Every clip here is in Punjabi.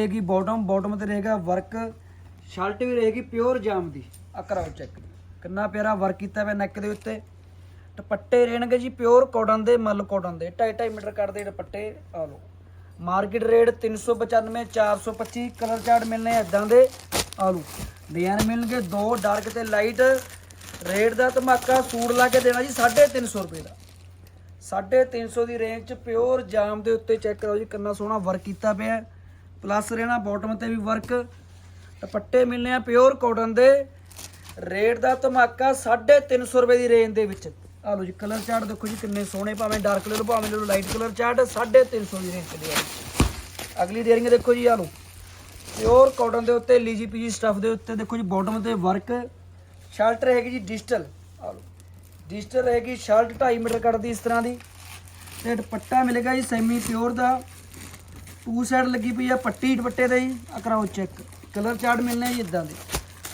ਰਹੇਗੀ ਬਾਟਮ ਬਾਟਮ ਤੇ ਰਹੇਗਾ ਵਰਕ ਸ਼ਰਟ ਵੀ ਰਹੇਗੀ ਪਿਓਰ ਜਾਮ ਦੀ। ਆ ਕਰਾਓ ਚੈੱਕ ਕਿੰਨਾ ਪਿਆਰਾ ਵਰਕ ਕੀਤਾ ਹੋਇਆ ਨੈਕ ਦੇ ਉੱਤੇ। ਦੁਪੱਟੇ ਰਹਿਣਗੇ ਜੀ ਪਿਓਰ ਕਾਟਨ ਦੇ, ਮੱਲ ਕਾਟਨ ਦੇ। 2.5 ਮੀਟਰ ਕੱਟਦੇ ਦੁਪੱਟੇ, ਆ ਲਓ। ਮਾਰਕੀਟ ਰੇਟ 395 425 ਕਲਰ ਚਾਰਟ ਮਿਲਨੇ ਇਦਾਂ ਦੇ। ਆਲੂ ਲਓ। ਡਿਜ਼ਾਈਨ ਮਿਲਣਗੇ ਦੋ ਡਾਰਕ ਤੇ ਲਾਈਟ ਰੇਟ ਦਾ ਧਮਾਕਾ ਸੂਟ ਲਾ ਕੇ ਦੇਣਾ ਜੀ 350 ਰੁਪਏ ਦਾ। 350 ਦੀ ਰੇਂਜ ਚ ਪਿਓਰ ਜਾਮ ਦੇ ਉੱਤੇ ਚੈੱਕ ਕਰੋ ਜੀ, ਕਿੰਨਾ ਸੋਹਣਾ ਵਰਕ ਕੀਤਾ ਪਿਆ। ਪਲੱਸ ਰਹਿਣਾ ਬਾਟਮ ਤੇ ਵੀ ਵਰਕ ਦੁਪੱਟੇ ਮਿਲਨੇ ਆ ਪਿਓਰ ਕਾਟਨ ਦੇ। ਰੇਟ ਦਾ ਧਮਾਕਾ 350 ਰੁਪਏ ਦੀ ਰੇਂਜ ਦੇ ਵਿੱਚ। ਆ ਲਓ ਜੀ ਕਲਰ ਚਾਰਟ ਦੇਖੋ ਜੀ, ਕਿੰਨੇ ਸੋਹਣੇ ਭਾਵੇਂ ਡਾਰਕ ਕਲਰ ਭਾਵੇਂ ਲਓ ਲਾਈਟ ਕਲਰ ਚਾਰਟ 350 ਦੀ ਰੇਂਜ 'ਤੇ ਆ ਜੀ। ਅਗਲੀ ਡੇਅਰਿੰਗ ਦੇਖੋ ਜੀ ਆ ਲਓ। ਪਿਓਰ ਕਾਟਨ ਦੇ ਉੱਤੇ, ਲੀਜੀ ਪੀਜੀ ਸਟਫ ਦੇ ਉੱਤੇ ਦੇਖੋ ਜੀ ਬਾਟਮ ਤੇ ਵਰਕ ਸ਼ਰਟ ਰਹੇਗੀ ਜੀ ਡਿਜੀਟਲ ਆ ਲਓ। ਡਿਜੀਟਲ ਰਹੇਗੀ ਸ਼ਰਟ 2.5 ਮੀਟਰ ਕੱਟਦੀ ਇਸ ਤਰ੍ਹਾਂ ਦੀ। ਤੇ ਦੁਪੱਟਾ ਮਿਲੇਗਾ ਜੀ ਸੈਮੀ ਪਿਓਰ ਦਾ। ਟੂ ਸਾਈਡ ਲੱਗੀ ਪਈ ਆ ਪੱਟੀ ਦੁਪੱਟੇ 'ਤੇ ਜੀ। ਆ ਕਰਾਓ ਚੈੱਕ ਕਲਰ ਚਾਰਟ ਮਿਲਨੇ ਜੀ ਇਦਾਂ ਦੇ।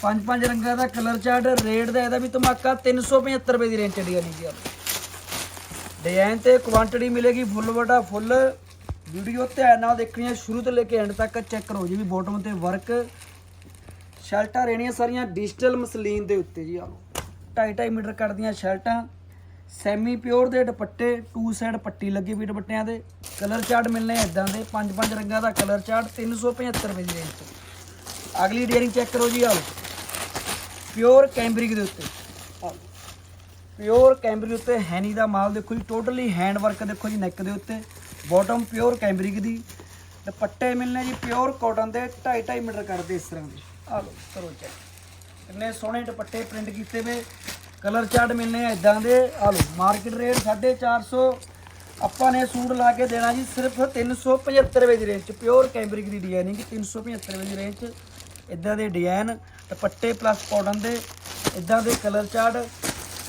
ਪੰਜ ਪੰਜ ਰੰਗਾਂ ਦਾ ਕਲਰ ਚਾਰਟ ਰੇਟ ਦਾ ਇਹਦਾ ਵੀ ਧਮਾਕਾ 375 ਰੁਪਏ ਦੀ ਰੇਂਜ ਚੱਲੀ ਜਾਣੀ ਜੀ ਆ ਡਿਜ਼ਾਈਨ ਤੇ ਕੁਆਂਟੀਟੀ ਮਿਲੇਗੀ ਫੁੱਲ ਵਟਾ ਫੁੱਲ। ਵੀਡੀਓ ਧਿਆਨ ਨਾਲ ਦੇਖਣੀ ਹੈ ਸ਼ੁਰੂ ਤੋਂ ਲੈ ਕੇ ਐਂਡ ਤੱਕ ਚੈੱਕ ਕਰੋ ਜੀ ਵੀ ਬਾਟਮ ਤੇ ਵਰਕ ਸ਼ਰਟਾਂ ਰਹਿਣੀਆਂ ਸਾਰੀਆਂ ਡਿਜੀਟਲ ਮਸਲੀਨ ਦੇ ਉੱਤੇ ਜੀ ਆ ਲਓ। 2.5 ਮੀਟਰ ਕੱਟਦੀਆਂ ਸ਼ਰਟਾਂ। ਸੈਮੀ ਪਿਓਰ ਦੇ ਦੁਪੱਟੇ ਟੂ ਸਾਈਡ ਪੱਟੀ ਲੱਗੀ ਵੀ ਦੁਪੱਟਿਆਂ ਦੇ। ਕਲਰ ਚਾਰਟ ਮਿਲਨੇ ਇਦਾਂ ਦੇ, ਪੰਜ ਪੰਜ ਰੰਗਾਂ ਦਾ ਕਲਰ ਚਾਰਟ 375 ਰੁਪਏ ਦੀ ਰੇਂਜ 'ਚ ਅਗਲੀ ਡੇਅਰਿੰਗ ਚੈੱਕ ਕਰੋ ਜੀ ਆ ਪਿਓਰ ਕੈਂਬਰਿਕ ਦੇ ਉੱਤੇ। ਆ ਪਿਓਰ ਕੈਂਬਰਿਕ ਉੱਤੇ ਹੈਨੀ ਦਾ ਮਾਲ ਦੇਖੋ ਜੀ ਟੋਟਲੀ ਹੈਂਡ ਵਰਕ ਦੇਖੋ ਜੀ ਨੈਕ ਦੇ ਉੱਤੇ। ਬਾਟਮ ਪਿਓਰ ਕੈਂਬਰਿਕ ਦੀ। ਦੁਪੱਟੇ ਮਿਲਨੇ ਜੀ, ਪਿਓਰ ਕਾਟਨ ਦੇ 2.5 2.5 ਮੀਟਰ ਕਰਦੇ ਇਸ ਤਰ੍ਹਾਂ ਦੇ। ਆ ਲਓ ਕਰੋ ਚੈੱਕ ਕਿੰਨੇ ਸੋਹਣੇ ਦੁਪੱਟੇ ਪ੍ਰਿੰਟ ਕੀਤੇ ਵੇ। ਕਲਰ ਚਾਰਟ ਮਿਲਨੇ ਆ ਇਦਾਂ ਦੇ। ਆ ਲਓ ਮਾਰਕੀਟ ਰੇਟ 450 ਆਪਾਂ ਨੇ ਸੂਟ ਲਾ ਕੇ ਦੇਣਾ ਜੀ ਸਿਰਫ 375 ਰੁਪਏ ਦੀ ਰੇਂਜ ਚ ਪਿਓਰ ਕੈਂਬਰਿਕ ਦੀ ਡਿਜ਼ਾਈਨਿੰਗ 375 ਰੁਪਏ ਦੀ ਰੇਂਜ ਚ। ਇਦਾਂ ਦੇ ਡਿਜ਼ਾਈਨ ਦੁਪੱਟੇ ਪਲੱਸ ਕਾਟਨ ਦੇ ਇਦਾਂ ਦੇ ਕਲਰ ਚਾਰਟ।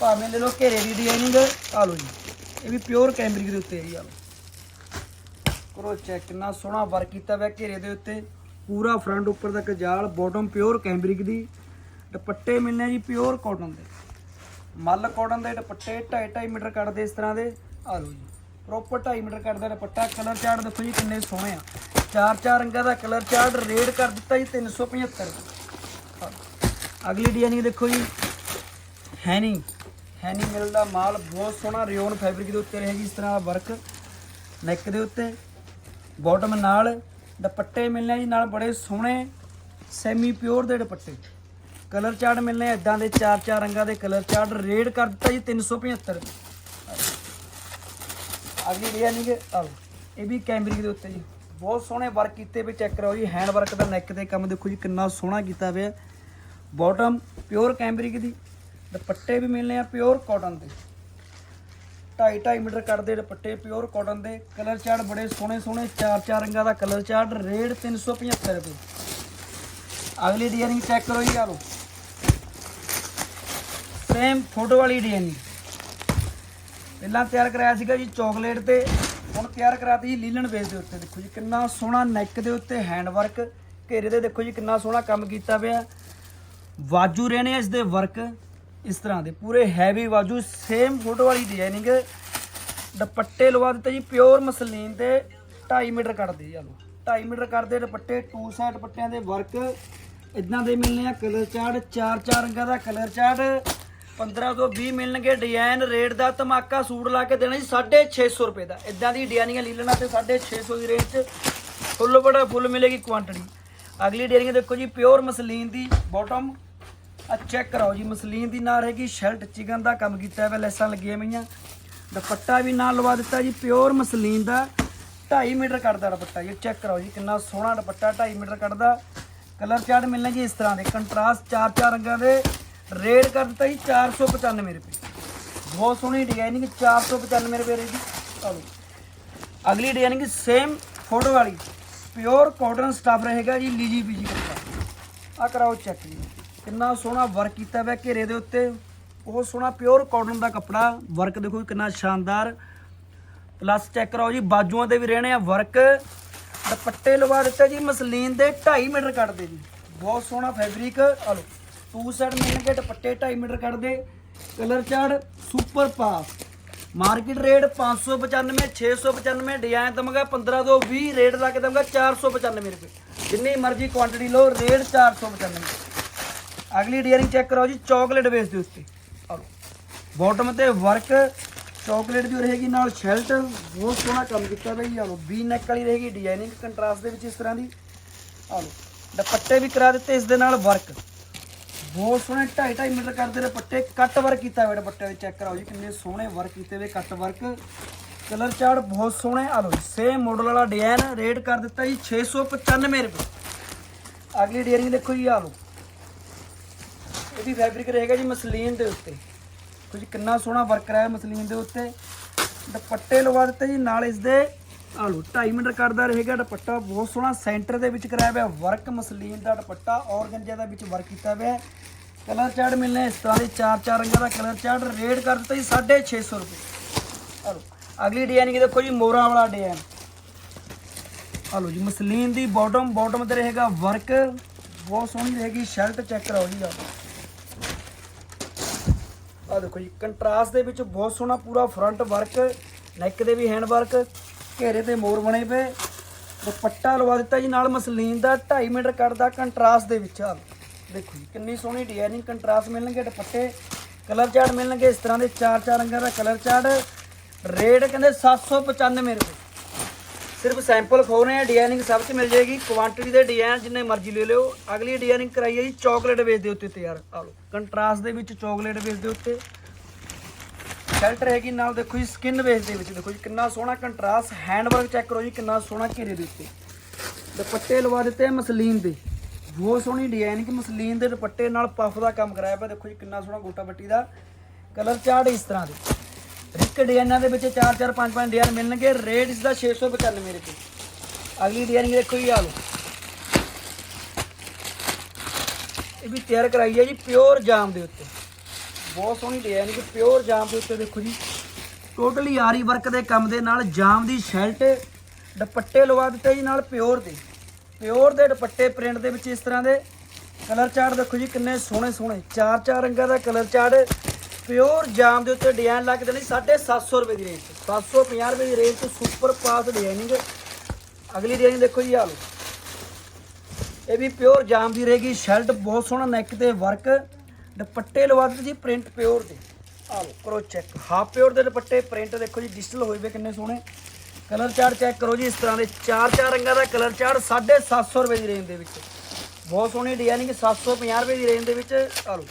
ਭਾਵੇਂ ਲੈ ਲਓ ਘੇਰੇ ਦੀ ਡਿਜ਼ਾਈਨਿੰਗ ਆ ਲਓ ਜੀ। ਇਹ ਵੀ ਪਿਓਰ ਕੈਂਬਰਿਕ ਦੇ ਉੱਤੇ ਹੈ ਜੀ ਆ ਲਓ। ਕਰੋ ਚੈੱਕ ਕਿੰਨਾ ਸੋਹਣਾ ਵਰਕ ਕੀਤਾ ਹੋਇਆ ਘੇਰੇ ਦੇ ਉੱਤੇ। ਪੂਰਾ ਫਰੰਟ ਉੱਪਰ ਤੱਕ ਜਾਲ ਬਾਟਮ ਪਿਓਰ ਕੈਂਬਰਿਕ ਦੀ। ਦੁਪੱਟੇ ਮਿਲਨੇ ਜੀ ਪਿਓਰ ਕਾਟਨ ਦੇ। ਮੱਲ ਕਾਟਨ ਦੇ ਦੁਪੱਟੇ 2.5 ਮੀਟਰ ਕੱਟਦੇ ਇਸ ਤਰ੍ਹਾਂ ਦੇ। ਆ ਲਓ ਜੀ। ਪ੍ਰੋਪਰ 2.5 ਮੀਟਰ ਕੱਟਦਾ ਦੁਪੱਟਾ। ਕਲਰ ਚਾਰਟ ਦੇਖੋ ਜੀ ਕਿੰਨੇ ਸੋਹਣੇ ਆ। ਚਾਰ ਚਾਰ ਰੰਗਾਂ ਦਾ ਕਲਰ ਚਾਰਟ ਰੇਟ ਕਰ ਦਿੱਤਾ ਜੀ 375 ਆਹ ਲਓ। ਅਗਲੀ ਡਿਜ਼ਾਈਨਿੰਗ ਦੇਖੋ ਜੀ। ਹੈਨੀ। ਹੈਨੀ ਮਿਲ ਦਾ ਮਾਲ ਬਹੁਤ ਸੋਹਣਾ ਰਿਓਨ ਫੈਬਰਿਕ ਦੇ ਉੱਤੇ ਰਹੇਗੀ ਇਸ ਤਰ੍ਹਾਂ ਦਾ ਵਰਕ ਨੈਕ ਦੇ ਉੱਤੇ। ਬਾਟਮ ਨਾਲ ਦੁਪੱਟੇ ਮਿਲਣੇ ਜੀ, ਨਾਲ ਬੜੇ ਸੋਹਣੇ ਸੈਮੀ ਪਿਓਰ ਦੇ ਦੁਪੱਟੇ। ਕਲਰ ਚਾਰਟ ਮਿਲਨੇ ਇਦਾਂ ਦੇ ਚਾਰ ਚਾਰ ਰੰਗਾਂ ਦੇ ਕਲਰ ਚਾਰਟ ਰੇਡ ਕਰ ਦਿੱਤਾ ਜੀ 375 ਅਗਲੀ ਡਿਜ਼ਾਈਨਿੰਗ ਆ ਲਓ, ਇਹ ਵੀ ਕੈਂਬਰਿਕ ਦੇ ਉੱਤੇ ਜੀ। ਬਹੁਤ ਸੋਹਣੇ ਵਰਕ ਕੀਤੇ ਵੀ ਚੈੱਕ ਕਰੋ ਜੀ ਹੈਂਡ ਵਰਕ ਦਾ ਨੈਕ ਤੇ ਕੰਮ ਦੇਖੋ ਜੀ, ਕਿੰਨਾ ਸੋਹਣਾ ਕੀਤਾ ਹੋਇਆ ਬਾਟਮ ਪਿਓਰ ਕੈਂਬਰਿਕ ਦੀ, ਦੁਪੱਟੇ ਵੀ ਮਿਲਨੇ ਆ ਪਿਓਰ ਕਾਟਨ ਦੇ। 2.5 2.5 ਮੀਟਰ ਕੱਟਦੇ ਦੁਪੱਟੇ ਪਿਓਰ ਕਾਟਨ ਦੇ। ਕਲਰ ਚਾਰਟ ਬੜੇ ਸੋਹਣੇ ਸੋਹਣੇ, ਚਾਰ ਚਾਰ ਰੰਗਾਂ ਦਾ ਕਲਰ ਚਾਰਟ, ਰੇਟ 375 ਰੁਪਏ। ਅਗਲੀ ਡਿਜ਼ਾਈਨਿੰਗ ਚੈੱਕ ਕਰੋ ਜੀ ਆ ਲਓ। ਸੇਮ ਫੋਟੋ ਵਾਲੀ ਡਿਜ਼ਾਈਨਿੰਗ ਪਹਿਲਾਂ ਤਿਆਰ ਕਰਾਇਆ ਸੀਗਾ ਜੀ ਚਾਕਲੇਟ ਤੇ, ਹੁਣ ਤਿਆਰ ਕਰਾਤੀ ਜੀ ਲੀਲਨ ਬੇਸ ਦੇ ਉੱਤੇ। ਦੇਖੋ ਜੀ ਕਿੰਨਾ ਸੋਹਣਾ ਨੈਕ ਦੇ ਉੱਤੇ ਹੈਂਡ ਵਰਕ ਘੇਰੇ ਦੇ ਦੇਖੋ ਜੀ ਕਿੰਨਾ ਸੋਹਣਾ ਕੰਮ ਕੀਤਾ ਪਿਆ। ਵਾਜੂ ਰਹਿਣੇ ਆ ਇਸ ਦੇ ਵਰਕ ਇਸ ਤਰ੍ਹਾਂ ਦੇ। ਪੂਰੇ ਹੈਵੀ ਵਾਜੂ ਸੇਮ ਫੋਟੋ ਵਾਲੀ ਡਿਜ਼ਾਈਨਿੰਗ ਦੁਪੱਟੇ ਲਵਾ ਦਿੱਤੇ ਜੀ ਪਿਓਰ ਮਸਲੀਨ ਤੇ 2.5 ਮੀਟਰ ਕੱਟਦੇ ਜੀ ਚਲੋ 2.5 ਮੀਟਰ ਕੱਢਦੇ ਦੁਪੱਟੇ ਟੂ ਸਾਈਡ ਦੁਪੱਟਿਆਂ ਦੇ ਵਰਕ ਇਦਾਂ ਦੇ ਮਿਲਨੇ ਆ ਕਲਰ ਚਾਰਟ ਚਾਰ ਚਾਰ ਰੰਗਾਂ ਦਾ ਕਲਰ ਚਾਰਟ 15 ਤੋਂ 20 ਮਿਲਣਗੇ ਡਿਜ਼ਾਈਨ, ਰੇਟ ਦਾ ਧਮਾਕਾ ਸੂਟ ਲਾ ਕੇ ਦੇਣਾ ਜੀ 650 ਰੁਪਏ ਦਾ। ਇਦਾਂ ਦੀ ਡਿਜ਼ਾਈਨੀਆਂ ਲੀਲਣਾ ਤੇ 650 ਦੀ ਰੇਂਜ 'ਚ ਫੁੱਲ ਬੜਾ ਫੁੱਲ ਮਿਲੇਗੀ ਕੁਆਂਟੀਟੀ ਅਗਲੀ ਡਿਜ਼ਾਈਨਿੰਗ ਦੇਖੋ ਜੀ ਪਿਓਰ ਮਸਲੀਨ ਦੀ ਬਾਟਮ ਆ ਚੈੱਕ ਕਰਾਓ ਜੀ, ਮਸਲੀਨ ਦੀ ਨਾਲ ਰਹੇਗੀ ਸ਼ਰਟ ਚਿਕਨ ਦਾ ਕੰਮ ਕੀਤਾ ਹੋਇਆ, ਲੈਸਾਂ ਲੱਗੀਆਂ ਹੋਈਆਂ ਦੁਪੱਟਾ ਵੀ ਨਾਲ ਲਵਾ ਦਿੱਤਾ ਜੀ ਪਿਓਰ ਮਸਲੀਨ ਦਾ। 2.5 ਮੀਟਰ ਕੱਟਦਾ ਦੁਪੱਟਾ ਜੀ ਚੈੱਕ ਕਰਾਓ ਜੀ, ਕਿੰਨਾ ਸੋਹਣਾ ਦੁਪੱਟਾ 2.5 ਮੀਟਰ ਕੱਟਦਾ ਕਲਰ ਚਾਰਟ ਮਿਲਣਾ ਜੀ ਇਸ ਤਰ੍ਹਾਂ ਦੇ ਕੰਟਰਾਸਟ ਚਾਰ ਚਾਰ ਰੰਗਾਂ ਦੇ। ਰੇਟ ਕਰ ਦਿੱਤਾ ਜੀ 495 ਰੁਪਏ। ਬਹੁਤ ਸੋਹਣੀ ਡਿਜ਼ਾਈਨਿੰਗ 495 ਰੁਪਏ ਦੀ ਚਲੋ। ਅਗਲੀ ਡਿਜ਼ਾਈਨਿੰਗ ਸੇਮ ਫੋਟੋ ਵਾਲੀ। ਪਿਓਰ ਕਾਟਨ ਸਟਫ ਰਹੇਗਾ ਜੀ, ਲੀਜੀ ਪੀਜੀ ਕੱਪੜਾ। ਆ ਕਰਾਓ ਚੈੱਕ ਜੀ। ਕਿੰਨਾ ਸੋਹਣਾ ਵਰਕ ਕੀਤਾ ਹੋਇਆ ਘੇਰੇ ਦੇ ਉੱਤੇ। ਬਹੁਤ ਸੋਹਣਾ ਪਿਓਰ ਕਾਟਨ ਦਾ ਕੱਪੜਾ। ਵਰਕ ਦੇਖੋ ਕਿੰਨਾ ਸ਼ਾਨਦਾਰ। ਪਲੱਸ ਚੈੱਕ ਕਰਾਓ ਜੀ, ਬਾਜੂਆਂ ਤੇ ਵੀ ਰਹਿਣੇ ਆ ਵਰਕ ਦੁਪੱਟੇ ਲਵਾ ਦਿੱਤੇ ਜੀ, ਮਸਲੀਨ ਦੇ 2.5 ਮੀਟਰ ਕੱਟਦੇ ਜੀ। ਬਹੁਤ ਸੋਹਣਾ ਫੈਬਰਿਕ ਆ ਲਓ ਟੂ ਸਾਈਡ ਮਿਲਣਗੇ ਦੁਪੱਟੇ 2.5 ਮੀਟਰ ਕੱਢਦੇ। Colour chart super pass market rate 595 695 design ਦਵਾਂਗਾ 15 ਤੋਂ 20 ਰੇਟ ਲਾ ਕੇ ਦਵਾਂਗਾ 495 ਰੁਪਏ। ਜਿੰਨੀ ਮਰਜ਼ੀ ਕੁਆਂਟੀਟੀ ਲਓ ਰੇਟ 495 ਅਗਲੀ ਡਿਜ਼ਾਈਨ ਚੈੱਕ ਕਰੋ ਜੀ ਚਾਕਲੇਟ ਬੇਸ ਦੇ ਉੱਤੇ। ਬਾਟਮ ਤੇ ਵਰਕ ਚਾਕਲੇਟ ਦੀ ਰਹੇਗੀ ਨਾਲ ਸ਼ੈਲਟ ਬਹੁਤ ਸੋਹਣਾ ਕੰਮ ਕੀਤਾ ਬਈ ਆ ਲੋ ਵੀ ਨੈਕ ਵਾਲੀ ਰਹੇਗੀ ਡਿਜ਼ਾਈਨਿੰਗ ਕੰਟਰਾਸਟ ਦੇ ਵਿੱਚ ਇਸ ਤਰ੍ਹਾਂ ਦੀ। ਆ ਲੋ ਦੁਪੱਟੇ ਵੀ ਕਰਾ ਦਿੱਤੇ, ਇਸ ਦੇ ਨਾਲ ਵਰਕ ਬਹੁਤ ਸੋਹਣੇ 2.5 2.5 ਮੀਟਰ ਕਰਦੇ ਦੁਪੱਟੇ ਕੱਟ ਵਰਕ ਕੀਤਾ ਹੋਇਆ ਦੁਪੱਟਿਆਂ ਦੇ ਚੈੱਕ ਕਰਾਓ ਜੀ, ਕਿੰਨੇ ਸੋਹਣੇ ਵਰਕ ਕੀਤੇ ਹੋਏ ਕੱਟ ਵਰਕ ਕਲਰ ਚਾਰਟ ਬਹੁਤ ਸੋਹਣੇ ਆ ਲੋ ਸੇਮ ਮਾਡਲ ਵਾਲਾ ਡਿਜ਼ਾਈਨ ਰੇਟ ਕਰ ਦਿੱਤਾ ਜੀ 695 ਰੁਪਏ। ਅਗਲੀ ਡਿਜ਼ਾਈਨ ਦੇਖੋ ਜੀ ਆ ਲੋ ਇਹ ਵੀ ਫੈਬਰਿਕ ਰਹੇਗਾ ਜੀ ਮਸਲੀਨ ਦੇ ਉੱਤੇ। ਕੁਝ ਕਿੰਨਾ ਸੋਹਣਾ ਵਰਕ ਕਰਾਇਆ ਮਸਲੀਨ ਦੇ ਉੱਤੇ। ਦੁਪੱਟੇ ਲਵਾ ਦਿੱਤੇ ਜੀ, ਨਾਲ ਇਸ ਦੇ ਆ ਲੋ 2.5 ਮੀਟਰ ਕੱਟਦਾ ਰਹੇਗਾ, ਦੁਪੱਟਾ ਬਹੁਤ ਸੋਹਣਾ ਸੈਂਟਰ ਦੇ ਵਿੱਚ ਕਰਾਇਆ ਹੋਇਆ ਵਰਕ ਮਸਲੀਨ ਦਾ ਦੁਪੱਟਾ ਔਰਗੰਜਾ ਦਾ ਵਿੱਚ ਵਰਕ ਕੀਤਾ ਹੋਇਆ। ਕਲਰ ਚਾਰਟ ਮਿਲਨੇ ਇਸ ਤਰ੍ਹਾਂ ਦੇ ਚਾਰ ਚਾਰ ਰੰਗਾਂ ਦਾ ਕਲਰ ਚਾਰਟ ਰੇਟ ਕਰ ਦਿੱਤਾ ਜੀ 650 ਰੁਪਏ। ਆ ਲੋ ਅਗਲੀ ਡਿਜ਼ਾਈਨ ਕੀ ਦੇਖੋ ਜੀ ਮੋਰਾ ਵਾਲਾ ਡਿਜ਼ਾਈਨ ਆ ਲੋ ਜੀ ਮਸਲੀਨ ਦੀ ਬਾਟਮ ਬਾਟਮ ਤੇ ਰਹੇਗਾ ਵਰਕ ਬਹੁਤ ਸੋਹਣੀ ਰਹੇਗੀ ਸ਼ਰਟ ਚੈੱਕ ਕਰਾਓ ਜੀ ਆ ਆ ਦੇਖੋ ਜੀ ਕੰਟਰਾਸਟ ਦੇ ਵਿੱਚ ਬਹੁਤ ਸੋਹਣਾ ਪੂਰਾ ਫਰੰਟ ਵਰਕ ਨੈਕ ਦੇ ਵੀ ਹੈਂਡ ਵਰਕ ਘੇਰੇ ਤੇ ਮੋਰ ਬਣੇ ਪਏ। ਦੁਪੱਟਾ ਲਵਾ ਦਿੱਤਾ ਜੀ, ਨਾਲ ਮਸਲੀਨ ਦਾ 2.5 ਮੀਟਰ ਕੱਟ ਦਾ ਕੰਟਰਾਸਟ ਦੇ ਵਿੱਚ ਆ। ਦੇਖੋ ਜੀ, ਕਿੰਨੀ ਸੋਹਣੀ ਡਿਜ਼ਾਈਨਿੰਗ ਕੰਟਰਾਸਟ ਮਿਲਣਗੇ, ਦੁਪੱਟੇ ਕਲਰ ਚਾਰਟ ਮਿਲਣਗੇ, ਇਸ ਤਰ੍ਹਾਂ ਦੇ ਚਾਰ ਚਾਰ ਰੰਗਾਂ ਦਾ ਕਲਰ ਚਾਰਟ। ਰੇਟ ਕਹਿੰਦੇ 795 ਰੁਪਏ। ਸਿਰਫ ਸੈਂਪਲ ਖੋ ਰਹੇ ਆ ਡਿਜ਼ਾਈਨਿੰਗ ਸਭ 'ਚ ਮਿਲ ਜਾਏਗੀ। ਕੁਆਂਟੀਟੀ ਦੇ ਡਿਜ਼ਾਈਨ ਜਿੰਨੇ ਮਰਜ਼ੀ ਲੈ ਲਿਓ। ਅਗਲੀ ਡਿਜ਼ਾਈਨਿੰਗ ਕਰਾਈ ਹੈ ਜੀ ਚਾਕਲੇਟ ਬੇਸ ਦੇ ਉੱਤੇ ਤਿਆਰ। ਆ ਲਓ, ਕੰਟਰਾਸਟ ਦੇ ਵਿੱਚ ਚਾਕਲੇਟ ਬੇਸ ਦੇ ਉੱਤੇ। ਸ਼ੈਲਟਰ ਹੈਗੀ ਨਾਲ ਦੇਖੋ ਜੀ ਸਕਿਨ ਬੇਸ ਦੇ ਵਿੱਚ ਦੇਖੋ ਜੀ, ਕਿੰਨਾ ਸੋਹਣਾ ਕੰਟਰਾਸਟ ਹੈਂਡ ਵਰਕ ਚੈੱਕ ਕਰੋ ਜੀ, ਕਿੰਨਾ ਸੋਹਣਾ ਘੇਰੇ ਦੇ ਉੱਤੇ। ਦੁਪੱਟੇ ਲਵਾ ਦਿੱਤੇ ਮਸਲੀਨ ਦੇ। ਬਹੁਤ ਸੋਹਣੀ ਡਿਜ਼ਾਈਨ ਕਿ ਮਸਲੀਨ ਦੇ ਦੁਪੱਟੇ ਨਾਲ ਪਫ ਦਾ ਕੰਮ ਕਰਾਇਆ ਪਿਆ। ਦੇਖੋ ਜੀ, ਕਿੰਨਾ ਸੋਹਣਾ ਗੋਟਾ ਬੱਟੀ ਦਾ ਕਲਰ ਚਾਰਟ ਇਸ ਤਰ੍ਹਾਂ ਦੇ। ਇੱਕ ਡਿਜ਼ਾਈਨਾਂ ਦੇ ਵਿੱਚ 4 4 5 5 ਡਿਜ਼ਾਈਨ ਮਿਲਣਗੇ। ਰੇਟ ਇਸ ਦਾ 695 ਰੁਪਏ। ਅਗਲੀ ਡਿਜ਼ਾਈਨ ਦੇਖੋ ਜੀ ਆ ਲਓ। ਇਹ ਵੀ ਤਿਆਰ ਕਰਾਈ ਹੈ ਜੀ ਪਿਓਰ ਜਾਮ ਦੇ ਉੱਤੇ। ਬਹੁਤ ਸੋਹਣੀ ਡਿਜ਼ਾਈਨ ਕਿ ਪਿਓਰ ਜਾਮ ਦੇ ਉੱਤੇ ਦੇਖੋ ਜੀ। ਟੋਟਲੀ ਆਰੀ ਵਰਕ ਦੇ ਕੰਮ ਦੇ ਨਾਲ ਜਾਮ ਦੀ ਸ਼ੈਲਟ ਦੁਪੱਟੇ ਲਵਾ ਦਿੱਤੇ ਜੀ ਨਾਲ ਪਿਓਰ ਦੇ। ਪਿਓਰ ਦੇ ਦੁਪੱਟੇ ਪ੍ਰਿੰਟ ਦੇ ਵਿੱਚ ਇਸ ਤਰ੍ਹਾਂ ਦੇ। ਕਲਰ ਚਾਰਟ ਦੇਖੋ ਜੀ ਕਿੰਨੇ ਸੋਹਣੇ ਸੋਹਣੇ। ਚਾਰ ਚਾਰ ਰੰਗਾਂ ਦਾ ਕਲਰ ਚਾਰਟ ਪਿਓਰ ਜਾਮ ਦੇ ਉੱਤੇ ਡਿਜ਼ਾਈਨ ਲੱਗ ਦੇਣੀ 750 ਰੁਪਏ ਦੀ ਰੇਂਜ 750 ਰੁਪਏ ਦੀ ਰੇਂਜ ਤੇ ਸੁਪਰ ਪਾਸ ਡਿਜ਼ਾਈਨਿੰਗ ਅਗਲੀ ਡਿਜ਼ਾਈਨ ਦੇਖੋ ਜੀ ਆ ਲਓ। ਇਹ ਵੀ ਪਿਓਰ ਜਾਮ ਦੀ ਰਹੇਗੀ। ਸ਼ਰਟ ਬਹੁਤ ਸੋਹਣਾ ਨੈਕ ਤੇ ਵਰਕ ਦੁਪੱਟੇ ਲਵਾ ਦਿੱਤੇ ਜੀ ਪ੍ਰਿੰਟ ਪਿਓਰ ਦੇ। ਆ ਲਓ, ਕਰੋ ਚੈੱਕ ਹਾਫ ਪਿਓਰ ਦੇ ਦੁਪੱਟੇ ਪ੍ਰਿੰਟ ਦੇਖੋ ਜੀ ਡਿਜੀਟਲ ਹੋਏ ਵੇ ਕਿੰਨੇ ਸੋਹਣੇ। ਕਲਰ ਚਾਰਟ ਚੈੱਕ ਕਰੋ ਜੀ, ਇਸ ਤਰ੍ਹਾਂ ਦੇ ਚਾਰ ਚਾਰ ਰੰਗਾਂ ਦਾ ਕਲਰ ਚਾਰਟ 750 ਰੁਪਏ ਦੀ ਰੇਂਜ ਦੇ ਵਿੱਚ। ਬਹੁਤ ਸੋਹਣੀ ਡਿਜ਼ਾਈਨਿੰਗ 750 ਰੁਪਏ ਦੀ ਰੇਂਜ ਦੇ ਵਿੱਚ। ਆ ਲਓ।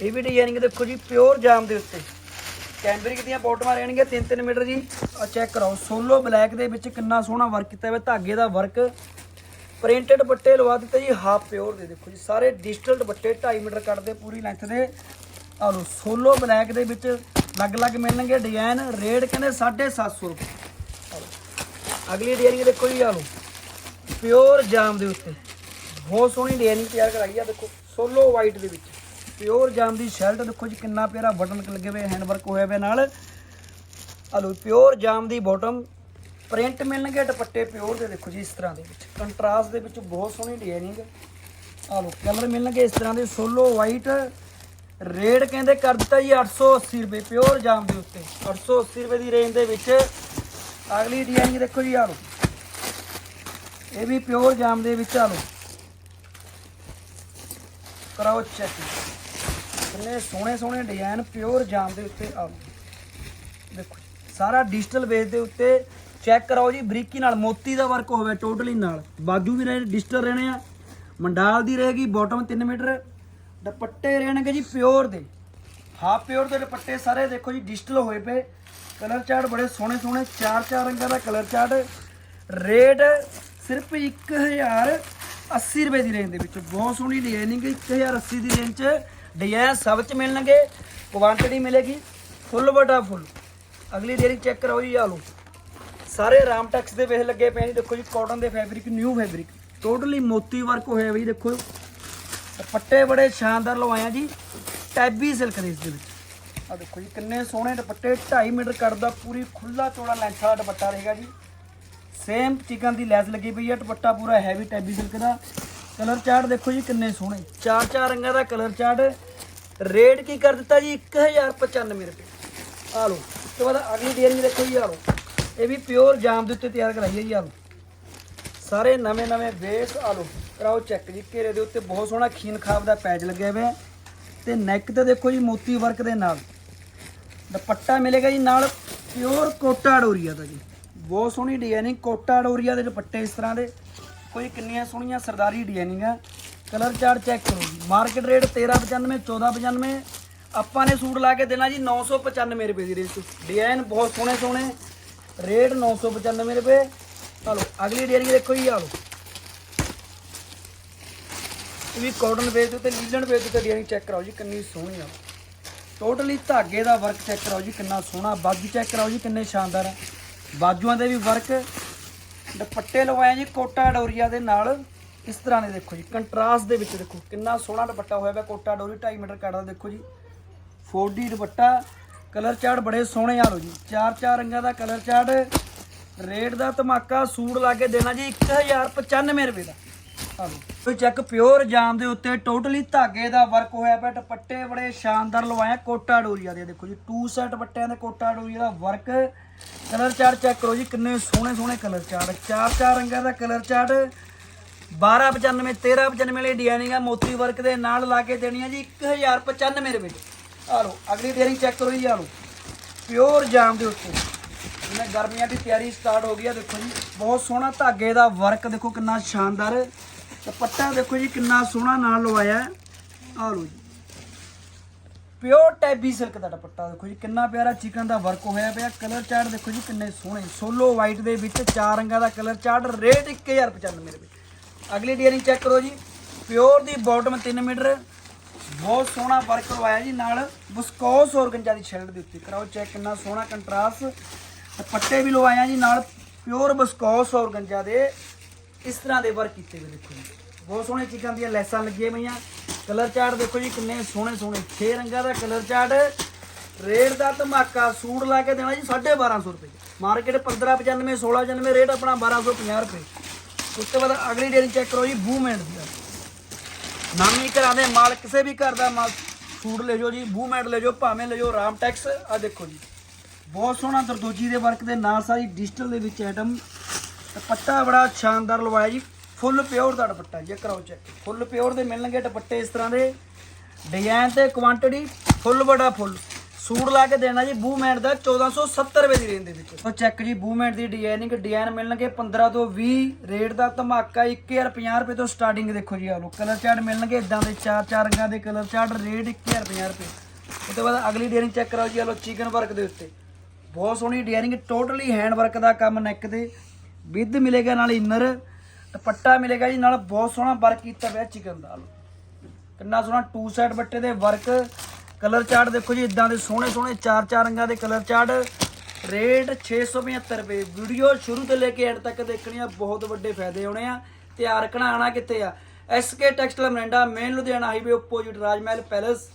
ਇਹ ਵੀ ਡਿਜ਼ਾਈਨਿੰਗ ਦੇਖੋ ਜੀ ਪਿਓਰ ਜਾਮ ਦੇ ਉੱਤੇ। ਕੈਂਬਰਿਕ ਦੀਆਂ ਬਾਟਮਾਂ ਰਹਿਣਗੀਆਂ 3-3 ਮੀਟਰ ਜੀ। ਆ ਚੈੱਕ ਕਰਾਓ। ਸੋਲੋ ਬਲੈਕ ਦੇ ਵਿੱਚ ਕਿੰਨਾ ਸੋਹਣਾ ਵਰਕ ਕੀਤਾ ਹੋਇਆ, ਧਾਗੇ ਦਾ ਵਰਕ ਪ੍ਰਿੰਟਡ ਦੁਪੱਟੇ ਲਵਾ ਦਿੱਤੇ ਜੀ ਹਾਫ ਪਿਓਰ ਦੇ ਦੇਖੋ ਜੀ, ਸਾਰੇ ਡਿਜੀਟਲ ਦੁਪੱਟੇ 2.5 ਮੀਟਰ ਕੱਟਦੇ ਪੂਰੀ ਲੈਂਥ ਦੇ। ਆ ਲੋ ਸੋਲੋ ਬਲੈਕ ਦੇ ਵਿੱਚ ਅਲੱਗ-ਅਲੱਗ ਮਿਲਣਗੇ ਡਿਜ਼ਾਈਨ ਰੇਟ ਕਹਿੰਦੇ 750 ਰੁਪਏ। ਆ ਲਓ। ਅਗਲੀ ਡਿਜ਼ਾਈਨਿੰਗ ਦੇਖੋ ਜੀ ਆ ਲੋ ਪਿਓਰ ਜਾਮ ਦੇ ਉੱਤੇ। ਬਹੁਤ ਸੋਹਣੀ ਡਿਜ਼ਾਈਨਿੰਗ ਤਿਆਰ ਕਰਾਈ ਆ, ਦੇਖੋ ਸੋਲੋ ਵਾਈਟ ਦੇ ਵਿੱਚ। ਪਿਓਰ ਜਾਮ ਦੀ ਸ਼ਰਟ ਦੇਖੋ ਜੀ, ਕਿੰਨਾ ਪਿਆਰਾ ਬਟਨ ਲੱਗੇ ਹੋਏ ਹੈਂਡ ਵਰਕ ਹੋਇਆ ਹੋਇਆ ਨਾਲ। ਆ ਲੋ ਪਿਓਰ ਜਾਮ ਦੀ ਬਾਟਮ ਪ੍ਰਿੰਟ ਮਿਲਣਗੇ, ਦੁਪੱਟੇ ਪਿਓਰ ਦੇ ਦੇਖੋ ਜੀ ਇਸ ਤਰ੍ਹਾਂ ਦੇ ਵਿੱਚ। ਕੰਟਰਾਸਟ ਦੇ ਵਿੱਚ ਬਹੁਤ ਸੋਹਣੀ ਡਿਜ਼ਾਈਨਿੰਗ ਆ ਲੋ ਕਲਰ ਮਿਲਣਗੇ ਇਸ ਤਰ੍ਹਾਂ ਦੇ। ਸੋਲੋ ਵਾਈਟ ਰੇਟ ਕਹਿੰਦੇ ਕਰ ਦਿੱਤਾ ਜੀ 880 ਰੁਪਏ ਪਿਓਰ ਜਾਮ ਦੇ ਉੱਤੇ। 880 ਰੁਪਏ ਦੀ ਰੇਂਜ ਦੇ ਵਿੱਚ ਅਗਲੀ ਡਿਜ਼ਾਈਨਿੰਗ ਦੇਖੋ ਜੀ ਆ ਲੋ ਇਹ ਵੀ ਪਿਓਰ ਜਾਮ ਦੇ ਵਿੱਚ ਆ ਲੋ ਕਰਾਓ ਚੈੱਕ ਕਿੰਨੇ ਸੋਹਣੇ ਸੋਹਣੇ ਡਿਜ਼ਾਈਨ ਪਿਓਰ ਜਾਮ ਦੇ ਉੱਤੇ ਆ ਲੋ ਦੇਖੋ ਸਾਰਾ ਡਿਜੀਟਲ ਬੇਸ ਦੇ ਉੱਤੇ ਚੈੱਕ ਕਰਾਓ ਜੀ, ਬਰੀਕੀ ਨਾਲ, ਮੋਤੀ ਦਾ ਵਰਕ ਹੋਵੇ ਟੋਟਲੀ ਨਾਲ। ਬਾਜੂ ਵੀ ਰਹੇ ਡਿਜੀਟਲ ਰਹਿਣੇ ਆ। ਮੰਡਾਲ ਦੀ ਰਹੇਗੀ ਬਾਟਮ 3 ਮੀਟਰ। ਦੁਪੱਟੇ ਰਹਿਣਗੇ ਜੀ ਪਿਓਰ ਦੇ। ਹਾਫ ਪਿਓਰ ਦੇ ਦੁਪੱਟੇ ਸਾਰੇ ਦੇਖੋ ਜੀ ਡਿਜੀਟਲ ਹੋਏ ਪਏ। ਕਲਰ ਚਾਰਟ ਬੜੇ ਸੋਹਣੇ ਸੋਹਣੇ, ਚਾਰ ਚਾਰ ਰੰਗਾਂ ਦਾ ਕਲਰ ਚਾਰਟ ਰੇਟ ਸਿਰਫ 1080 ਰੁਪਏ ਦੀ ਰੇਂਜ ਦੇ ਵਿੱਚ। ਬਹੁਤ ਸੋਹਣੀ ਡਿਜ਼ਾਈਨਿੰਗ 1080 ਦੀ ਰੇਂਜ 'ਚ। ਡਿਜ਼ਾਈਨ ਸਭ 'ਚ ਮਿਲਣਗੇ। ਕੁਆਂਟੀਟੀ ਮਿਲੇਗੀ। ਫੁੱਲ ਬਟਾ ਫੁੱਲ ਅਗਲੀ ਡੇਰੀ ਚੈੱਕ ਕਰੋ ਜੀ ਆ ਲਓ। ਸਾਰੇ ਰਾਮ ਟੈਕਸ ਦੇ ਵੇਖ ਲੱਗੇ ਪਏ ਨੇ ਦੇਖੋ ਜੀ ਕਾਟਨ ਦੇ ਫੈਬਰਿਕ ਨਿਊ ਫੈਬਰਿਕ ਟੋਟਲੀ ਮੋਤੀ ਵਰਕ ਹੋਇਆ ਬਈ ਦੇਖੋ। ਦੁਪੱਟੇ ਬੜੇ ਸ਼ਾਨਦਾਰ ਲਵਾਇਆ ਜੀ, ਟੈਬੀ ਸਿਲਕ ਦੇ ਇਸ ਦੇ ਵਿੱਚ। ਆ ਦੇਖੋ ਜੀ, ਕਿੰਨੇ ਸੋਹਣੇ ਦੁਪੱਟੇ 2.5 ਮੀਟਰ ਕੱਟਦਾ ਪੂਰੀ ਖੁੱਲਾ ਚੌੜਾ ਲੈਂਥ ਵਾਲਾ ਦੁਪੱਟਾ ਰਹੇਗਾ ਜੀ। ਸੇਮ ਚਿਕਨ ਦੀ ਲੈਸ ਲੱਗੀ ਪਈ ਹੈ ਦੁਪੱਟਾ ਪੂਰਾ ਹੈਵੀ ਟੈਬੀ ਸਿਲਕ ਦਾ। ਕਲਰ ਚਾਰਟ ਦੇਖੋ ਜੀ, ਕਿੰਨੇ ਸੋਹਣੇ। ਚਾਰ ਚਾਰ ਰੰਗਾਂ ਦਾ ਕਲਰ ਚਾਰਟ ਰੇਟ ਕੀ ਕਰ ਦਿੱਤਾ ਜੀ? 1095 ਰੁਪਏ। ਆ ਲਓ ਉਸ ਤੋਂ ਬਾਅਦ ਅਗਲੀ ਡੇਅਰਿੰਗ ਦੇਖੋ ਜੀ ਆ ਲਓ। ਇਹ ਵੀ ਪਿਓਰ ਜਾਮ ਦੇ ਉੱਤੇ ਤਿਆਰ ਕਰਾਈ ਹੈ ਜੀ ਆ ਸਾਰੇ ਨਵੇਂ ਨਵੇਂ ਬੇਸ ਆ ਕਰਾਓ ਚੈੱਕ ਜੀ, ਘੇਰੇ ਦੇ ਉੱਤੇ ਬਹੁਤ ਸੋਹਣਾ ਖੀਨ ਖਾਬ ਦਾ ਪੈਚ ਲੱਗਿਆ ਹੋਇਆ ਹੈ। ਤੇ ਨੈਕ ਤੇ ਦੇਖੋ ਜੀ, ਮੋਤੀ ਵਰਕ ਦੇ ਨਾਲ। ਦੁਪੱਟਾ ਮਿਲੇਗਾ ਜੀ ਨਾਲ ਪਿਓਰ ਕੋਟਾ ਡੋਰੀਆ ਦਾ ਜੀ। ਬਹੁਤ ਸੋਹਣੀ ਡਿਜ਼ਾਈਨਿੰਗ ਕੋਟਾ ਡੋਰੀਆ ਦੇ ਦੁਪੱਟੇ ਇਸ ਤਰ੍ਹਾਂ ਦੇ। ਕੋਈ ਕਿੰਨੀਆਂ ਸੋਹਣੀਆਂ ਸਰਦਾਰੀ ਡਿਜ਼ਾਈਨਿੰਗ ਆ। ਕਲਰ ਚਾਰਟ ਚੈੱਕ ਕਰੋ ਜੀ। ਮਾਰਕੀਟ ਰੇਟ 1395 1495 ਆਪਾਂ ਨੇ ਸੂਟ ਲਾ ਕੇ ਦੇਣਾ ਜੀ 995 ਰੁਪਏ ਦੀ ਰੇਂਜ 'ਚ ਡਿਜ਼ਾਈਨ ਬਹੁਤ ਸੋਹਣੇ ਸੋਹਣੇ। ਰੇਟ 995 ਰੁਪਏ। ਚਲੋ ਅਗਲੀ ਡੇਰੀ ਦੇਖੋ ਜੀ, ਆ ਲਓ। ਇਹ ਵੀ ਕਾਟਨ ਬੇਸ ਦੇ ਉੱਤੇ ਲੀਲਨ ਬੇਸ ਦੇ ਉੱਤੇ ਡਿਜ਼ਾਈਨ ਚੈੱਕ ਕਰਾਓ ਜੀ, ਕਿੰਨੀ ਸੋਹਣੀ ਆ। ਟੋਟਲੀ ਧਾਗੇ ਦਾ ਵਰਕ ਚੈੱਕ ਕਰਾਓ ਜੀ, ਕਿੰਨਾ ਸੋਹਣਾ। ਬਾਜੂ ਚੈੱਕ ਕਰਾਓ ਜੀ, ਕਿੰਨੇ ਸ਼ਾਨਦਾਰ ਆ। ਬਾਜੂਆਂ ਦੇ ਵੀ ਵਰਕ ਦੁਪੱਟੇ ਲਵਾਏ ਜੀ, ਕੋਟਾ ਡੋਰੀਆ ਦੇ ਨਾਲ। ਇਸ ਤਰ੍ਹਾਂ ਦੇ ਦੇਖੋ ਜੀ ਕੰਟਰਾਸਟ ਦੇ ਵਿੱਚ ਦੇਖੋ, ਕਿੰਨਾ ਸੋਹਣਾ ਦੁਪੱਟਾ ਹੋਇਆ ਪਿਆ, ਕੋਟਾ ਡੋਰੀ 2.5 ਮੀਟਰ ਕੱਢਦਾ ਦੇਖੋ ਜੀ। 4D ਦੁਪੱਟਾ। ਕਲਰ ਚਾਰਟ ਬੜੇ ਸੋਹਣੇ ਆ ਲੋ ਜੀ। ਚਾਰ ਚਾਰ ਰੰਗਾਂ ਦਾ ਕਲਰ ਚਾਰਟ। ਰੇਟ ਦਾ ਧਮਾਕਾ ਸੂਟ ਲਾ ਕੇ ਦੇਣਾ ਜੀ 1095 ਰੁਪਏ ਦਾ। ਆ ਲਓ। ਕੋਈ ਚੈੱਕ ਪਿਓਰ ਜਾਮ ਦੇ ਉੱਤੇ ਟੋਟਲੀ ਧਾਗੇ ਦਾ ਵਰਕ ਹੋਇਆ ਪਿਆ, ਦੁਪੱਟੇ ਬੜੇ ਸ਼ਾਨਦਾਰ ਲਵਾਇਆ ਕੋਟਾ ਡੋਰੀਆ ਦੇ। ਦੇਖੋ ਜੀ ਟੂ ਸੈਟ ਦੁਪੱਟਿਆਂ ਦੇ ਕੋਟਾ ਡੋਰੀਆ ਦਾ ਵਰਕ ਕਲਰ ਚਾਰਟ ਚੈੱਕ ਕਰੋ ਜੀ, ਕਿੰਨੇ ਸੋਹਣੇ ਸੋਹਣੇ ਕਲਰ ਚਾਰਟ। ਚਾਰ ਚਾਰ ਰੰਗਾਂ ਦਾ ਕਲਰ ਚਾਰਟ। 1295 1395 ਲਈ ਡਿਜ਼ਾਈਨਿੰਗ ਆ, ਮੋਤੀ ਵਰਕ ਦੇ ਨਾਲ ਲਾ ਕੇ ਦੇਣੀ ਆ ਜੀ 1095 ਰੁਪਏ ਆ ਲਓ, ਅਗਲੀ ਡਿਜ਼ਾਈਨਿੰਗ ਚੈੱਕ ਕਰੋ ਜੀ ਆ ਲਓ। ਪਿਓਰ ਜਾਮ ਦੇ ਉੱਤੇ। ਜਿਵੇਂ ਗਰਮੀਆਂ ਦੀ ਤਿਆਰੀ ਸਟਾਰਟ ਹੋ ਗਈ ਆ, ਦੇਖੋ ਜੀ। ਬਹੁਤ ਸੋਹਣਾ ਧਾਗੇ ਦਾ ਵਰਕ ਦੇਖੋ ਕਿੰਨਾ ਸ਼ਾਨਦਾਰ। ਦੁਪੱਟਾ ਦੇਖੋ ਜੀ, ਕਿੰਨਾ ਸੋਹਣਾ ਨਾਲ ਲਵਾਇਆ ਹੈ। ਆ ਲਓ ਜੀ। ਪਿਓਰ ਟੈਬੀ ਸਿਲਕ ਦਾ ਦੁਪੱਟਾ ਦੇਖੋ ਜੀ, ਕਿੰਨਾ ਪਿਆਰਾ ਚਿਕਨ ਦਾ ਵਰਕ ਹੋਇਆ ਪਿਆ। ਕਲਰ ਚਾਰਟ ਦੇਖੋ ਜੀ, ਕਿੰਨੇ ਸੋਹਣੇ। ਸੋਲੋ ਵਾਈਟ ਦੇ ਵਿੱਚ ਚਾਰ ਰੰਗਾਂ ਦਾ ਕਲਰ ਚਾਰਟ ਰੇਟ 1095 ਰੁਪਏ। ਅਗਲੀ ਡਿਜ਼ਾਈਨਿੰਗ ਚੈੱਕ ਕਰੋ ਜੀ। ਪਿਓਰ ਦੀ ਬਾਟਮ 3 ਮੀਟਰ ਬਹੁਤ ਸੋਹਣਾ ਵਰਕ ਕਰਵਾਇਆ ਜੀ, ਨਾਲ ਬਸਕੋਸ ਔਰਗੰਜਾ ਦੀ ਸ਼ਰਟ ਦੇ ਉੱਤੇ। ਕਰਾਓ ਚੈੱਕ ਕਿੰਨਾ ਸੋਹਣਾ ਕੰਟਰਾਸਟ ਪੱਟੇ ਵੀ ਲਵਾਇਆ ਜੀ, ਨਾਲ ਪਿਓਰ ਬਸਕੋਸ ਔਰਗੰਜਾ ਦੇ। ਇਸ ਤਰ੍ਹਾਂ ਦੇ ਵਰਕ ਕੀਤੇ ਹੋਏ ਦੇਖੋ ਜੀ। ਬਹੁਤ ਸੋਹਣੇ ਚੀਜ਼ਾਂ ਦੀਆਂ ਲੈਸਾਂ ਲੱਗੀਆਂ ਪਈਆਂ। ਕਲਰ ਚਾਰਟ ਦੇਖੋ ਜੀ, ਕਿੰਨੇ ਸੋਹਣੇ ਸੋਹਣੇ। ਛੇ ਰੰਗਾਂ ਦਾ ਕਲਰ ਚਾਰਟ ਰੇਟ ਦਾ ਧਮਾਕਾ, ਸੂਟ ਲਾ ਕੇ ਦੇਣਾ ਜੀ 1250 ਰੁਪਏ। ਮਾਰਕੀਟ 1595 1695 ਰੇਟ ਆਪਣਾ 1250 ਰੁਪਏ। ਉਸ ਤੋਂ ਬਾਅਦ ਅਗਲੀ ਡੇਰੀ ਚੈੱਕ ਕਰੋ ਜੀ ਬੂਮੈਂਟ ਦੀ। ਨਾਮੀ ਘਰਾਂ ਦੇ ਮਾਲ ਕਿਸੇ ਵੀ ਘਰ ਦਾ ਮਾਲ ਸੂਟ ਲੈ ਜਾਓ ਜੀ ਬੂਮੈਂਟ ਲੈ ਜਾਓ, ਭਾਵੇਂ ਲੈ ਜਾਓ, ਰਾਮ ਟੈਕਸ ਆ ਦੇਖੋ ਜੀ। ਬਹੁਤ ਸੋਹਣਾ ਦਰਦੋਜੀ ਦੇ ਵਰਕ ਦੇ ਨਾਲ ਸਾਰੀ ਡਿਜੀਟਲ ਦੇ ਵਿੱਚ ਆਈਟਮ ਦੁਪੱਟਾ ਬੜਾ ਸ਼ਾਨਦਾਰ ਲਵਾਇਆ ਜੀ। ਫੁੱਲ ਪਿਓਰ ਦਾ ਦੁਪੱਟਾ ਜੇ ਕਰਾਓ ਚੈੱਕ ਫੁੱਲ ਪਿਓਰ ਦੇ ਮਿਲਣਗੇ ਦੁਪੱਟੇ ਇਸ ਤਰ੍ਹਾਂ ਦੇ। ਡਿਜ਼ਾਈਨ ਤੇ ਕੁਆਂਟੀਟੀ ਫੁੱਲ ਬੜਾ ਫੁੱਲ। ਸੂਟ ਲਾ ਕੇ ਦੇਣਾ ਜੀ ਬੂਮੈਂਟ ਦਾ 1470 ਰੁਪਏ ਦੀ ਰੇਂਜ ਦੇ ਵਿੱਚ। ਉਹ ਚੈੱਕ ਜੀ ਬੂਮੈਂਟ ਦੀ ਡਿਜ਼ਾਈਨਿੰਗ ਡਿਜ਼ਾਈਨ ਮਿਲਣਗੇ 15 ਤੋਂ 20 ਰੇਟ ਦਾ ਧਮਾਕਾ 1050 ਰੁਪਏ ਤੋਂ ਸਟਾਰਟਿੰਗ ਦੇਖੋ ਜੀ ਆ ਲੋ ਕਲਰ ਚਾਰਟ ਮਿਲਣਗੇ ਇਦਾਂ ਦੇ ਚਾਰ ਚਾਰ ਰੰਗਾਂ ਦੇ ਕਲਰ ਚਾਰਟ ਰੇਟ 1050 ਰੁਪਏ। ਉਸ ਤੋਂ ਬਾਅਦ ਅਗਲੀ ਡਿਜ਼ਾਈਨਿੰਗ ਚੈੱਕ ਕਰਾਓ ਜੀ ਆ ਲੋ ਚਿਕਨ ਵਰਕ ਦੇ ਉੱਤੇ। ਬਹੁਤ ਸੋਹਣੀ ਡਿਜ਼ਾਈਨਿੰਗ ਟੋਟਲੀ ਹੈਂਡ ਵਰਕ ਦਾ ਕੰਮ ਨੈਕ ਤੇ। ਵਿਦ ਮਿਲੇਗਾ ਨਾਲ ਇਨਰ ਦੁਪੱਟਾ ਮਿਲੇਗਾ ਜੀ, ਨਾਲ ਬਹੁਤ ਸੋਹਣਾ ਵਰਕ ਕੀਤਾ ਹੋਇਆ ਚਿਕਨ ਦਾ। ਲੋ ਕਿੰਨਾ ਸੋਹਣਾ ਟੂ ਸਾਈਡ ਬੱਟੇ ਦੇ ਵਰਕ ਕਲਰ ਚਾਰਟ ਦੇਖੋ ਜੀ, ਇਦਾਂ ਦੇ ਸੋਹਣੇ ਸੋਹਣੇ ਚਾਰ ਚਾਰ ਰੰਗਾਂ ਦੇ ਕਲਰ ਚਾਰਟ। ਰੇਟ 675 ਰੁਪਏ। ਵੀਡੀਓ ਸ਼ੁਰੂ ਤੋਂ ਲੈ ਕੇ ਐਂਡ ਤੱਕ ਦੇਖਣੀ ਆ, ਬਹੁਤ ਵੱਡੇ ਫਾਇਦੇ ਹੋਣੇ ਆ। ਤਿਆਰ ਕਢਾਣਾ ਕਿੱਥੇ ਆ? SK textile Morinda main Ludhiana highway opposite Rajmahal palace